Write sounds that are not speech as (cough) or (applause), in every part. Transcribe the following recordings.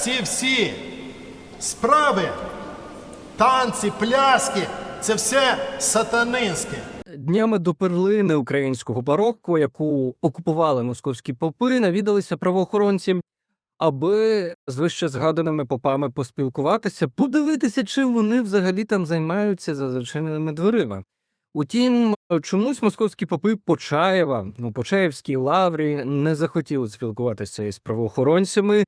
ці всі справи, танці, пляски це все сатанинське. Днями до перлини українського барокко, яку окупували московські попи, навідалися правоохоронці, аби з вище згаданими попами поспілкуватися, подивитися, чим вони взагалі там займаються за зачиненими дверима. Утім, чомусь московські попи Почаєва, ну Почаєвській лаврі не захотіли спілкуватися із правоохоронцями,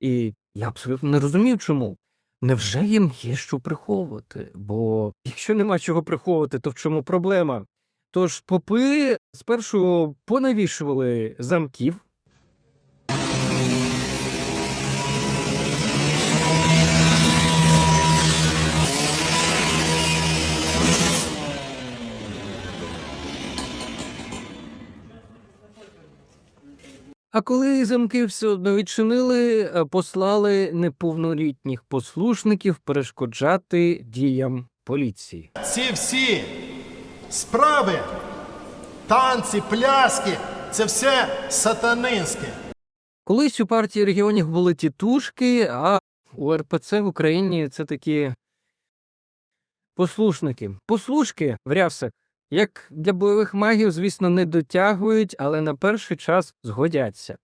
і я абсолютно не розумів, чому. Невже їм є що приховувати? Бо якщо нема чого приховувати, то в чому проблема? Тож попи спершу понавішували замків. А коли замки все одно відчинили, е, послали неповнолітніх послушників перешкоджати діям поліції. Ці всі справи, танці, пляски це все сатанинське. Колись у партії регіонів були тітушки, а у РПЦ в Україні це такі послушники. Послушки в рясах, як для бойових магів, звісно, не дотягують, але на перший час згодяться.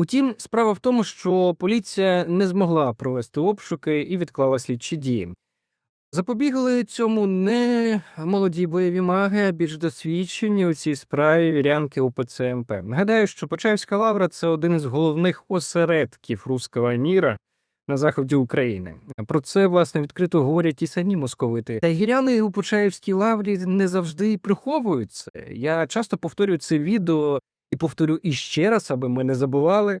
Утім, справа в тому, що поліція не змогла провести обшуки і відклала слідчі дії. Запобігли цьому не молоді бойові маги, а більш досвідчені у цій справі вірянки УПЦ МП. Нагадаю, що Почаївська лавра це один із головних осередків руського міра на заході України. Про це власне відкрито говорять і самі московити. Та гіряни у Почаївській лаврі не завжди і приховують це. Я часто повторюю це відео і повторю іще раз, аби ми не забували.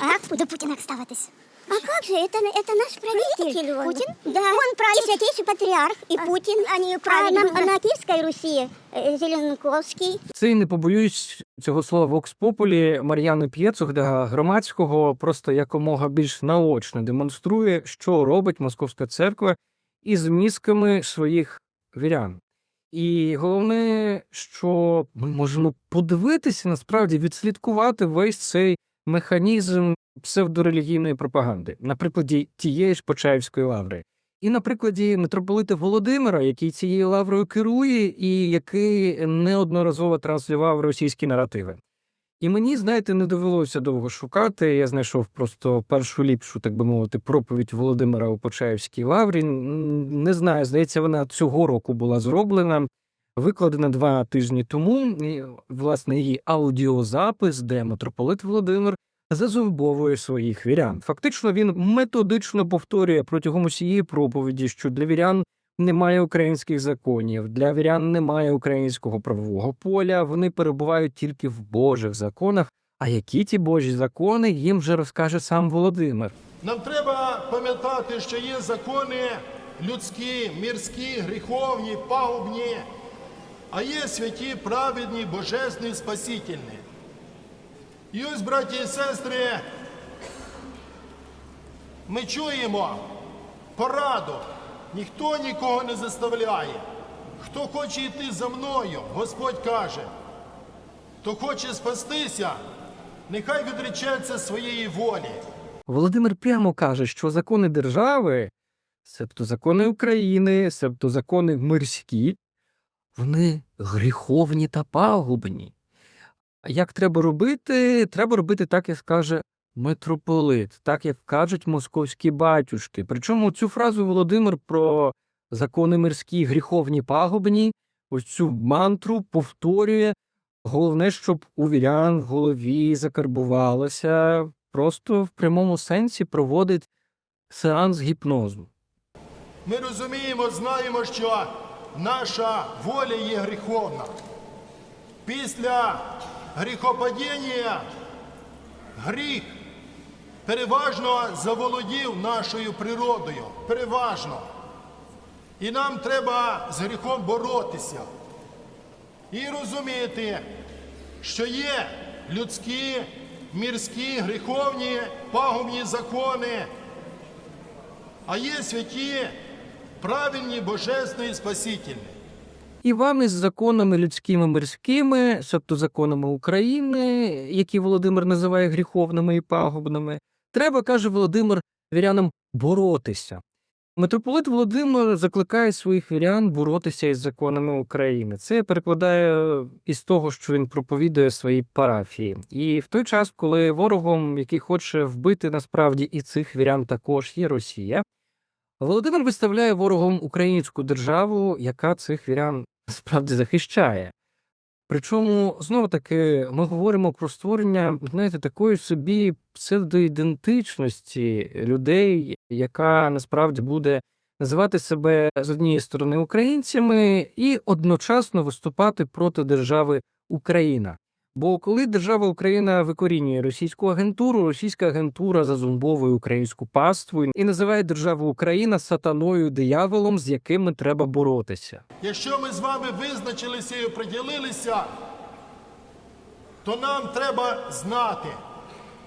А как до Путина ставитесь? А как же, это, это наш правитель. Путин? Да. Он правитель. И святейший патриарх, и Путин. Они правильно. А на, на Киевской Руси э, Зеленковский. Це і не побоюсь цього слова Вокс Популі Мар'яни П'єцух для громадського просто якомога більш наочно демонструє, що робить Московська церква із мізками своїх вірян. І головне, що ми можемо подивитися, насправді відслідкувати весь цей механізм псевдорелігійної пропаганди на прикладі тієї ж Почаївської лаври. І на прикладі митрополита Володимира, який цією лаврою керує, і який неодноразово транслював російські наративи. І мені, знаєте, не довелося довго шукати. Я знайшов просто першу ліпшу, так би мовити, проповідь Володимира у Почаївській лаврі. Не знаю, здається, вона цього року була зроблена, викладена два тижні тому. І, власне, її аудіозапис, де митрополит Володимир зазовбовує своїх вірян. Фактично, він методично повторює протягом усієї проповіді, що для вірян немає українських законів, для вірян немає українського правового поля. Вони перебувають тільки в Божих законах. А які ті Божі закони їм вже розкаже сам Володимир. Нам треба пам'ятати, що є закони людські, мірські, гріховні, пагубні, а є святі, праведні, божественні, спасительні. І ось, браті і сестри, ми чуємо пораду. Ніхто нікого не заставляє. Хто хоче йти за мною, Господь каже, хто хоче спастися, нехай відречеться своєї волі. Володимир прямо каже, що закони держави, себто закони України, себто закони мирські, вони гріховні та пагубні. Як треба робити? Треба робити так, як скаже митрополит, так як кажуть московські батюшки. Причому цю фразу Володимир про закони мирські, гріховні пагубні, ось цю мантру повторює. Головне, щоб у вірян в голові закарбувалося, просто в прямому сенсі проводить сеанс гіпнозу. Ми розуміємо, знаємо, що наша воля є гріховна. Після гріхопадіння гріх переважно заволодів нашою природою. Переважно. І нам треба з гріхом боротися. і розуміти, що є людські, мірські, гріховні, пагубні закони, а є святі, правильні, божественні спасительні. І вам із законами людськими мирськими, тобто законами України, які Володимир називає гріховними і пагубними, треба, каже Володимир, вірянам боротися. Митрополит Володимир закликає своїх вірян боротися із законами України. Це я перекладаю із того, що він проповідує своїй парафії. І в той час, коли ворогом, який хоче вбити насправді і цих вірян, також є Росія, Володимир виставляє ворогом українську державу, яка цих вірян насправді захищає. Причому знову таки ми говоримо про створення, знаєте, такої собі псевдоідентичності людей, яка насправді буде називати себе з однієї сторони українцями і одночасно виступати проти держави Україна. Бо коли держава Україна викорінює російську агентуру, російська агентура зазумбовує українську паству і називає державу Україна сатаною дияволом, з якими треба боротися. Якщо ми з вами визначилися і оприділилися, то нам треба знати,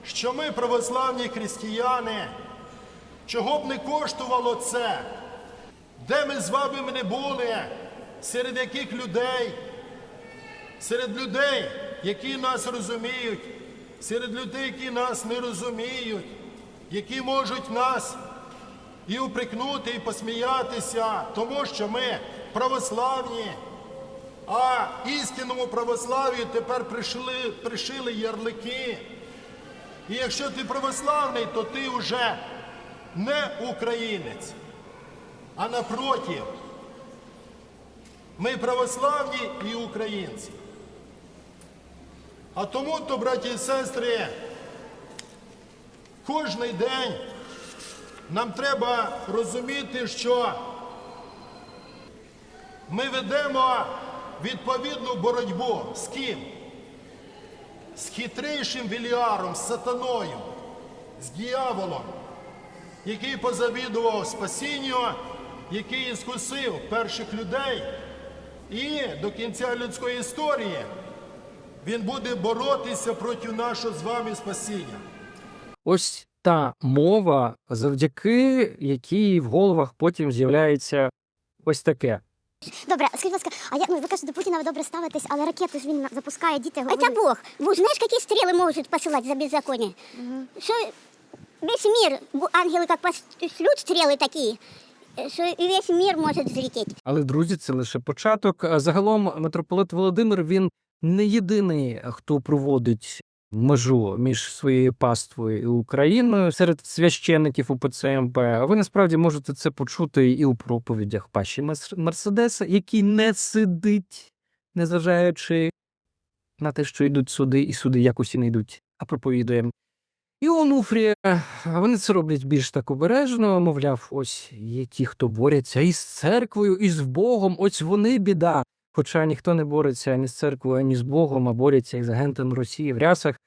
що ми православні християни, чого б не коштувало це, де ми з вами не були, серед яких людей, серед людей, які нас розуміють, серед людей, які нас не розуміють, які можуть нас і упрекнути, і посміятися, тому що ми православні, а істинному православ'ю тепер пришили, пришили ярлики. І якщо ти православний, то ти вже не українець, а напротив, ми православні і українці. А тому, то, браті і сестри, кожний день нам треба розуміти, що ми ведемо відповідну боротьбу з ким? З хитрейшим Віліаром, з сатаною, з дьяволом, який позавідував спасінню, який іскусив перших людей, і до кінця людської історії він буде боротися проти нашого з вами спасіння. Ось та мова, завдяки якій в головах потім з'являється ось таке. Добре, скажіть, будь ласка, а як ну, ви кажете, до Путіна ви добре ставитесь, але ракету ж він на- запускає, діти говорять. Это Бог. Бог, знаешь, какие стрелы может посылать за беззаконие? Что весь мир, бу- ангелы как пошлют стрелы такие, э, что и весь мир может взлететь. Але друзі, це лише початок. А Загалом митрополит Володимир він не єдиний, хто проводить межу між своєю паствою і Україною серед священиків УПЦ МП. Ви насправді можете це почути і у проповідях Паші Мерседеса, який не сидить, незважаючи на те, що йдуть суди, і суди якось не йдуть, а проповідує. І Онуфрія, вони це роблять більш так обережно, мовляв, ось є ті, хто борються із церквою, і з Богом, ось вони біда. Хоча ніхто не бореться ані з церквою, ані з Богом, а борються із агентами Росії в рясах,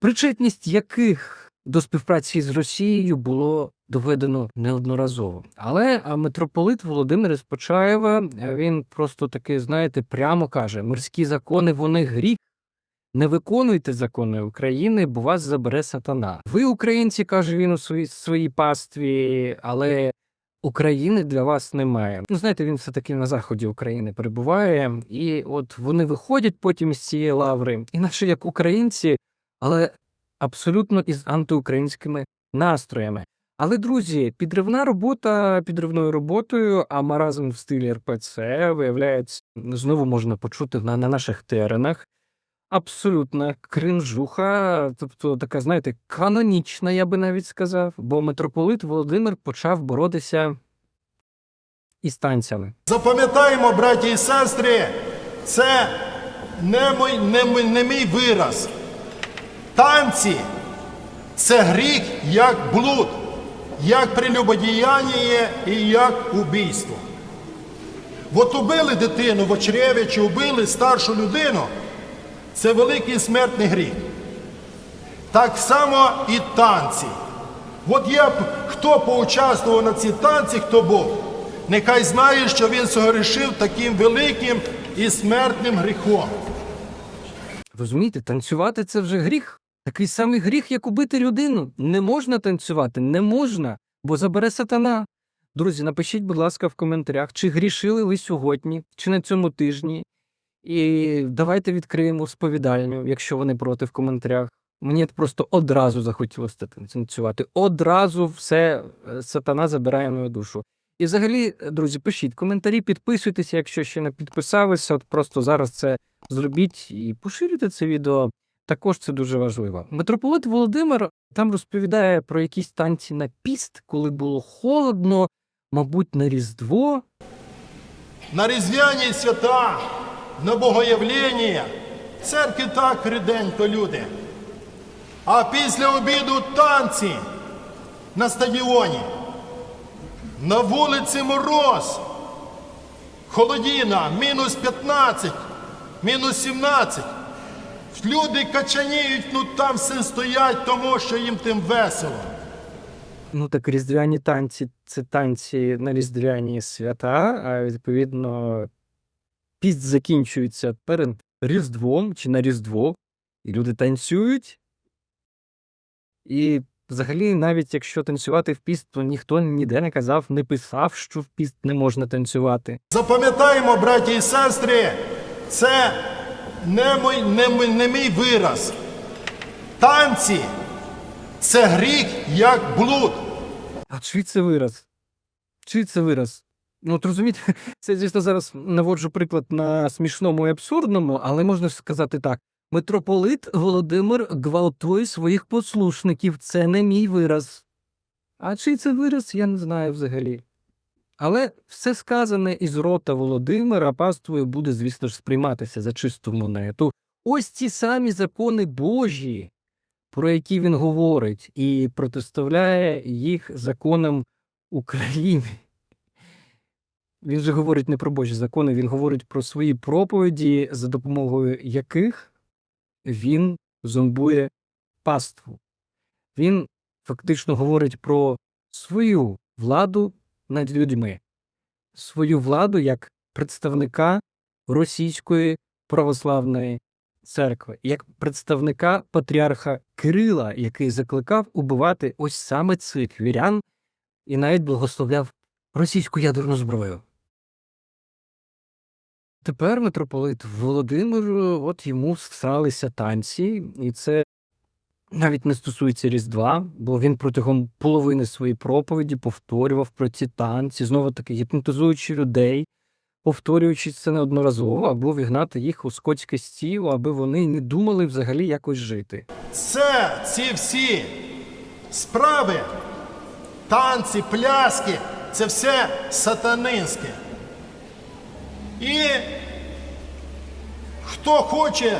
причетність яких до співпраці з Росією було доведено неодноразово. Але митрополит Володимир із Почаєва е, він просто таки, знаєте, прямо каже: мирські закони вони гріх. Не виконуйте закони України, бо вас забере сатана. Ви, українці, каже він у своїй своїй пастві, але України для вас немає. Ну, знаєте, він все-таки на заході України перебуває, і от вони виходять потім з цієї лаври, іначе як українці, але абсолютно із антиукраїнськими настроями. Але, друзі, підривна робота підривною роботою, а маразм в стилі РПЦ, виявляється, знову можна почути на, на наших теренах. Абсолютна кринжуха, тобто така, знаєте, канонічна, я би навіть сказав, бо митрополит Володимир почав боротися із танцями. Запам'ятаємо, браті і сестри, це не мій, не, не мій вираз. Танці це гріх як блуд, як прелюбодіяння і як убійство. От убили дитину в очреві чи убили старшу людину, це великий смертний гріх. Так само і танці. От я б хто поучаствував на ці танці, хто був, нехай знає, що він согрішив таким великим і смертним гріхом. Розумієте, танцювати це вже гріх. Такий самий гріх, як убити людину. Не можна танцювати, не можна, бо забере сатана. Друзі, напишіть, будь ласка, в коментарях, чи грішили ви сьогодні, чи на цьому тижні. І давайте відкриємо сповідальню, якщо вони проти в коментарях. Мені просто одразу захотілося танцювати. Одразу все е, сатана забирає мою душу. І взагалі, е, друзі, пишіть коментарі, підписуйтеся, якщо ще не підписалися. От просто зараз це зробіть і поширюйте це відео. Також це дуже важливо. Митрополит Володимир там розповідає про якісь танці на піст, коли було холодно, мабуть, на Різдво. На різдвяні свята, на богоявлення, церкві так ріденько люди. А після обіду танці на стадіоні. На вулиці мороз. Холодіна, мінус 15, мінус 17. Люди качаніють, ну там все стоять, тому що їм тим весело. Ну так різдвяні танці це танці на різдвяні свята, а відповідно піст закінчується перед Різдвом чи на Різдво, і люди танцюють. І взагалі, навіть якщо танцювати в піст, то ніхто ніде не казав, не писав, що в піст не можна танцювати. Запам'ятаємо, браті і сестри, це не мій, не, мій- не мій вираз. Танці це гріх як блуд. А чий це вираз? Чий це вираз? Ну, от розумієте, (laughs) це, звісно, зараз наводжу приклад на смішному і абсурдному, але можна сказати так: митрополит Володимир гвалтує своїх послушників. Це не мій вираз. А чий це вираз, я не знаю взагалі. Але все сказане із рота Володимира паствою буде, звісно ж, сприйматися за чисту монету. Ось ці самі закони Божі, про які він говорить, і протиставляє їх законам України. Він же говорить не про Божі закони, він говорить про свої проповіді, за допомогою яких він зомбує паству. Він фактично говорить про свою владу над людьми, свою владу як представника російської православної церкви, як представника патріарха Кирила, який закликав убивати ось саме цих вірян і навіть благословляв російську ядерну зброю. Тепер митрополит Володимир, от йому всралися танці, і це навіть не стосується Різдва, бо він протягом половини своєї проповіді повторював про ці танці, знову таки гіпнотизуючи людей, повторюючи це неодноразово, або вігнати їх у скотське стіло, аби вони не думали взагалі якось жити. Це ці всі справи, танці, пляски, це все сатанинське. І хто хоче,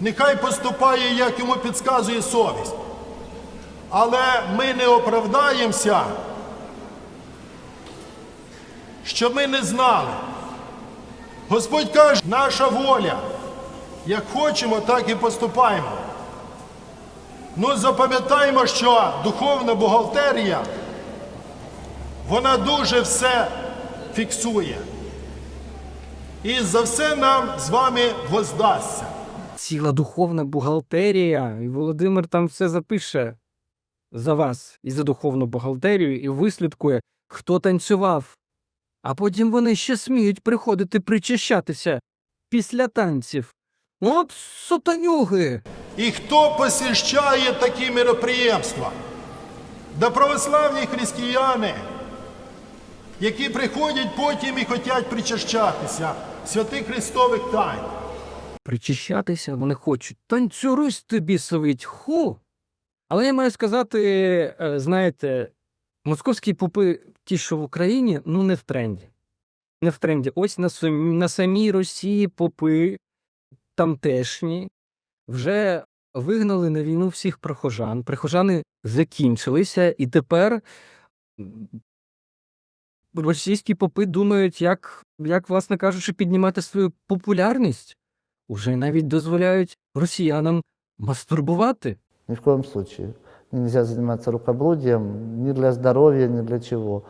нехай поступає, як йому підказує совість. Але ми не оправдаємося, що ми не знали. Господь каже, наша воля. Як хочемо, так і поступаємо. Ну, запам'ятаємо, що духовна бухгалтерія, вона дуже все фіксує. І за все нам з вами воздасться. Ціла духовна бухгалтерія, і Володимир там все запише за вас і за духовну бухгалтерію, і вислідкує, хто танцював. А потім вони ще сміють приходити причащатися після танців. От сатанюги. І хто посіщає такі мероприємства? Да православні християни, які приходять потім і хочуть причащатися святих Христових тайн. Причащатися вони хочуть. Танцюристи бісові ху. Але я маю сказати, е, знаєте, московські попи, ті, що в Україні, ну не в тренді. Не в тренді. Ось на, на самій Росії попи тамтешні вже вигнали на війну всіх прихожан. Прихожани закінчилися, і тепер російські попи думають, як, як власне кажучи, піднімати свою популярність. Уже навіть дозволяють росіянам мастурбувати. Ни в коем случае. Нельзя заниматься рукоблудием ни для здоровья, ни для чего.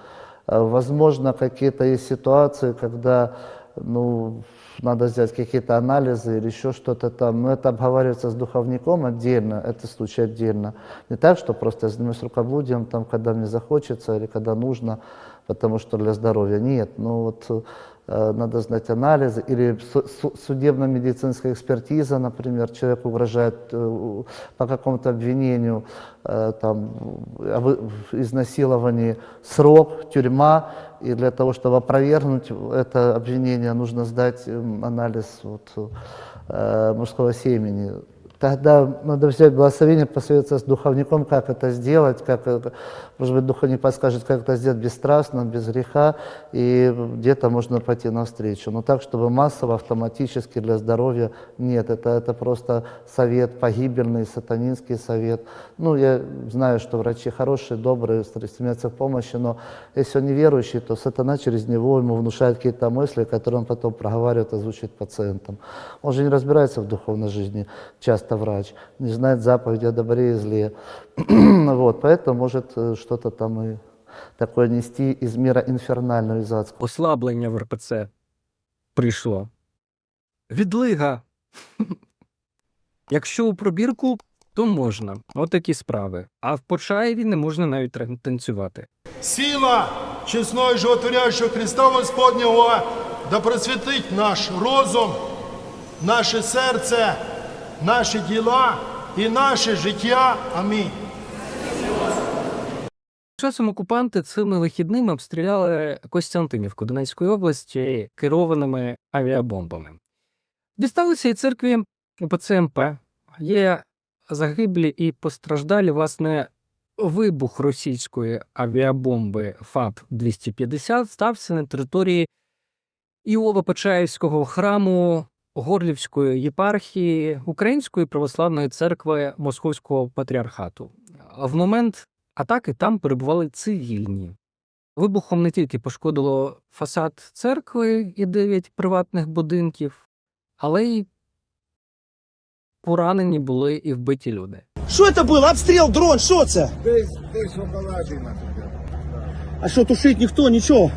А, Возможно, какие-то есть ситуации, когда ну, надо сделать какие-то анализы или еще что-то там. Но это обговаривается с духовником отдельно, это случай отдельно. Не так, что просто я занимаюсь рукоблудием, там, когда мне захочется или когда нужно, потому что для здоровья. Нет, ну вот э, надо знать анализы или су- су- судебно-медицинская экспертиза, например, человек угрожает э, у- по какому-то обвинению, э, там, о вы- в изнасиловании, срок, тюрьма, и для того, чтобы опровергнуть это обвинение, нужно сдать м, анализ вот, э, мужского семени. Тогда надо взять благословение, посоветоваться с духовником, как это сделать, как, может быть, духовник подскажет, как это сделать бесстрастно, без греха, и где-то можно пойти навстречу. Но так, чтобы массово, автоматически для здоровья, нет, это, это просто совет погибельный, сатанинский совет. Ну, я знаю, что врачи хорошие, добрые, стремятся к помощи, но если он неверующий, то сатана через него ему внушает какие-то мысли, которые он потом проговаривает, озвучивает пациентам. Он же не разбирается в духовной жизни, часто врач, не знает заповеди о добре и зле. (clears throat) вот, поэтому может э, что-то там и такое нести из мира инфернального, из адского. Ослаблення в РПЦ прийшло. Відлига. (laughs) Якщо у пробірку, то можна. Отакі справи. А в Почаєві не можна навіть танцювати. Сила чесного і животворящого Христа Господнього да просвітить наш розум, наше серце, наші діла і наше життя. Амінь. Часом окупанти цими вихідними обстріляли Костянтинівку Донецької області керованими авіабомбами. Дісталися і церкві УПЦ МП. Є загиблі і постраждалі, власне, вибух російської авіабомби ФАП-250 стався на території Іово-Печаївського храму Горлівської єпархії Української православної церкви Московського патріархату. В момент атаки там перебували цивільні. Вибухом не тільки пошкодило фасад церкви і дев'ять приватних будинків, але й поранені були і вбиті люди. Що це було? Обстріл, дрон, що це? Десь десь около 11. А що тушить ніхто, нічого.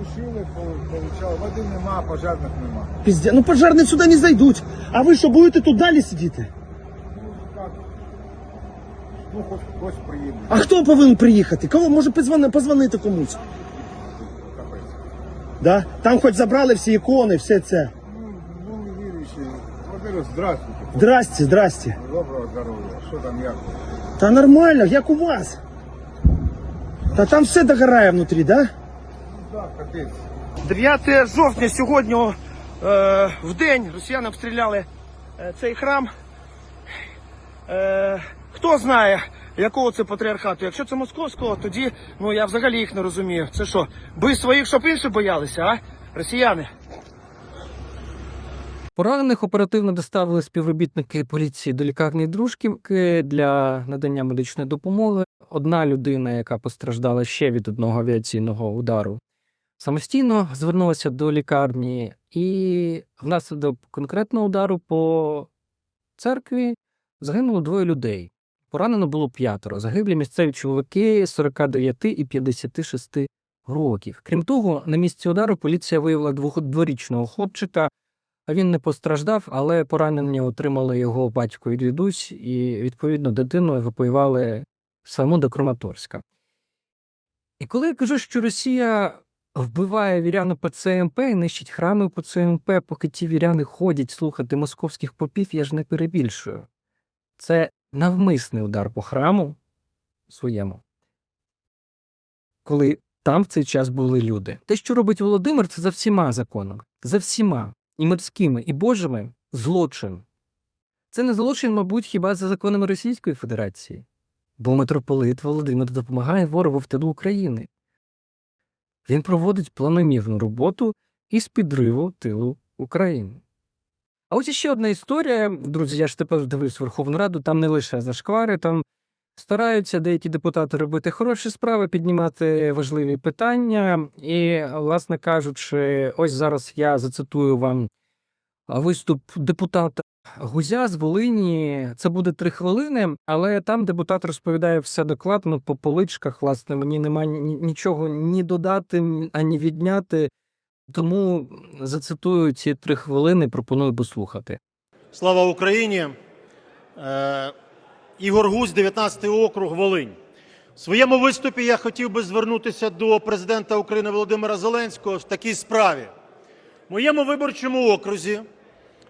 Тушили, получали. Води нема, пожарних нема. Пізде, ну пожарні сюди не зайдуть. А ви що, будете тут далі сидіти? Ну, хоч хтось приїде. А хто повинен приїхати? Кого може позвони, позвонити комусь? Капець. Да? Там хоч забрали всі ікони, все це. Ну, ну не віруючі. Во-первых, здравствуйте. Здрасте, здрасте. Доброго здоров'я. Що там як? Та нормально, як у вас? Та там все догорає внутрі, да? Ну так, капець. 9 жовтня сьогодні е, в день росіяни обстріляли е, цей храм. Е, хто знає, якого це патріархату? Якщо це московського, тоді ну я взагалі їх не розумію. Це що, би своїх, щоб інші боялися, а? Росіяни? Поранених оперативно доставили співробітники поліції до лікарні Дружківки для надання медичної допомоги. Одна людина, яка постраждала ще від одного авіаційного удару, самостійно звернулася до лікарні, і внаслідок конкретного удару по церкві загинуло двоє людей. Поранено було п'ятеро. Загиблі місцеві чоловіки 49 і 56 років. Крім того, на місці удару поліція виявила двох- дворічного хлопчика. Він не постраждав, але поранення отримали його батько і дідусь, і відповідно дитину евакуювали саму до Краматорська. І коли я кажу, що Росія вбиває вірян ПЦМП і нищить храми ПЦМП, поки ті віряни ходять слухати московських попів, я ж не перебільшую. Це навмисний удар по храму своєму, коли там в цей час були люди. Те, що робить Володимир, це за всіма законами, за всіма і мирськими, і божими злочин. Це не злочин, мабуть, хіба за законами Російської Федерації, бо митрополит Володимир допомагає ворогу в тилу України. Він проводить планомірну роботу із підриву тилу України. А ось іще одна історія, друзі, я ж тепер дивлюсь Верховну Раду, там не лише зашквари, там стараються деякі депутати робити хороші справи, піднімати важливі питання. І, власне кажучи, ось зараз я зацитую вам виступ депутата Гузя з Волині. Це буде три хвилини, але там депутат розповідає все докладно по поличках. Власне, мені немає нічого ні додати, ані відняти. Тому зацитую ці три хвилини, пропоную послухати. Слава Україні! Е, Ігор Гусь, 19 округ, Волинь. В своєму виступі я хотів би звернутися до президента України Володимира Зеленського в такій справі. В моєму виборчому окрузі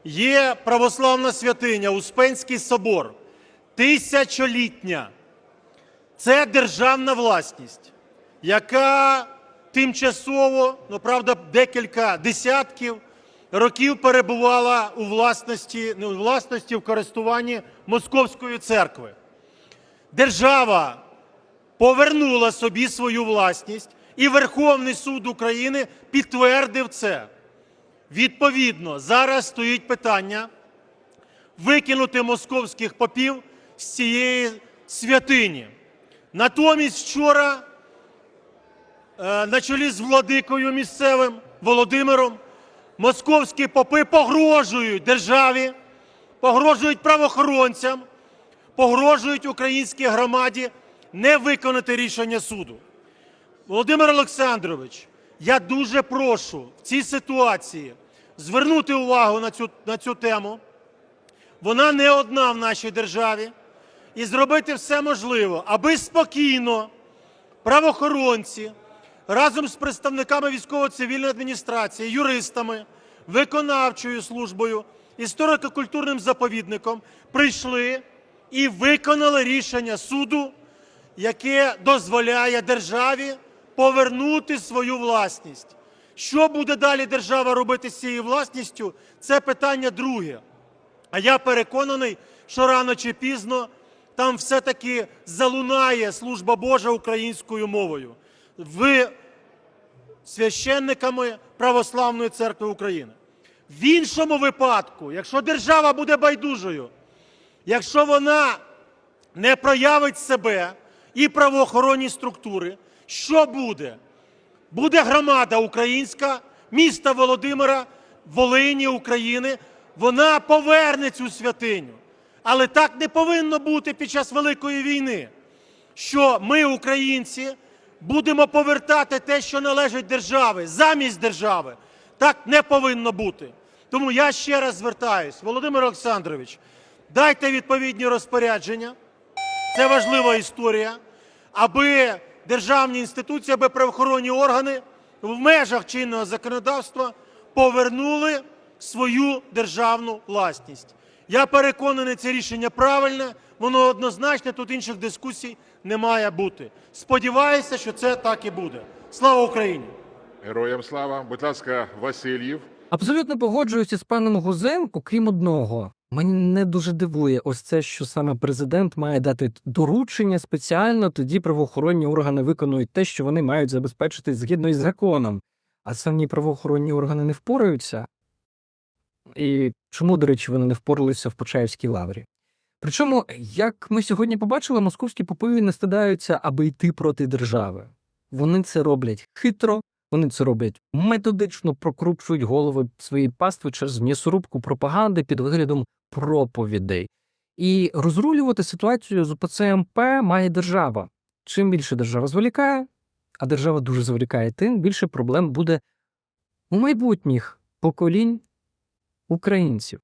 є православна святиня Успенський собор, тисячолітня. Це державна власність, яка тимчасово, ну правда, декілька десятків років перебувала у власності, не у власності, в користуванні Московської церкви. Держава повернула собі свою власність, і Верховний суд України підтвердив це. Відповідно, зараз стоїть питання викинути московських попів з цієї святині. Натомість вчора е, на чолі з владикою місцевим Володимиром московські попи погрожують державі, погрожують правоохоронцям, погрожують українській громаді не виконати рішення суду. Володимир Олександрович, я дуже прошу в цій ситуації звернути увагу на цю, на цю тему. Вона не одна в нашій державі. І зробити все можливе, аби спокійно правоохоронці разом з представниками військово-цивільної адміністрації, юристами, виконавчою службою, історико-культурним заповідником прийшли і виконали рішення суду, яке дозволяє державі повернути свою власність. Що буде далі держава робити з цією власністю? Це питання друге. А я переконаний, що рано чи пізно там все-таки залунає служба Божа українською мовою в священниками Православної церкви України. В іншому випадку, якщо держава буде байдужою, якщо вона не проявить себе і правоохоронні структури, що буде? Буде громада українська, міста Володимира, Волині, України. Вона поверне цю святиню. Але так не повинно бути під час Великої війни, що ми, українці, будемо повертати те, що належить держави, замість держави. Так не повинно бути. Тому я ще раз звертаюсь, Володимир Олександрович, дайте відповідні розпорядження. Це важлива історія, аби державні інституції, аби правоохоронні органи в межах чинного законодавства повернули свою державну власність. Я переконаний, це рішення правильне, воно однозначне, тут інших дискусій не має бути. Сподіваюся, що це так і буде. Слава Україні! Героям слава. Будь ласка, Васильєв. Абсолютно погоджуюся з паном Гузенко, крім одного. Мені не дуже дивує ось це, що саме президент має дати доручення спеціально, тоді правоохоронні органи виконують те, що вони мають забезпечити згідно із законом. А самі правоохоронні органи не впораються. І чому, до речі, вони не впоралися в Почаївській лаврі? Причому, як ми сьогодні побачили, московські попи не стидаються, аби йти проти держави. Вони це роблять хитро, вони це роблять методично, прокручують голови своєї пастви через м'ясорубку пропаганди під виглядом проповідей. І розрулювати ситуацію з УПЦ МП має держава. Чим більше держава зволікає, а держава дуже зволікає, тим більше проблем буде у майбутніх поколінь українців.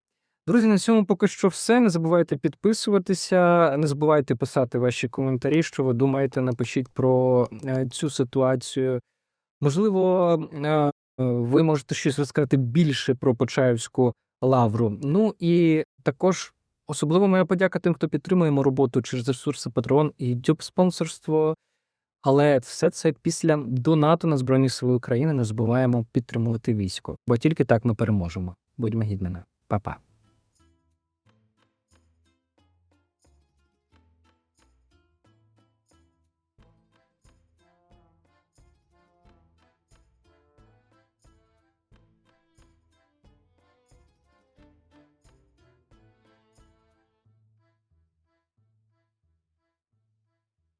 Друзі, на цьому поки що все. Не забувайте підписуватися, не забувайте писати ваші коментарі, що ви думаєте, напишіть про е, цю ситуацію. Можливо, е, ви можете щось розказати більше про Почаївську лавру. Ну і також особливо моя подяка тим, хто підтримує мою роботу через ресурси Patreon і YouTube спонсорство. Але все це після донату на Збройні Сили України не забуваємо підтримувати військо, бо тільки так ми переможемо. Будьмо гідними. Па-па.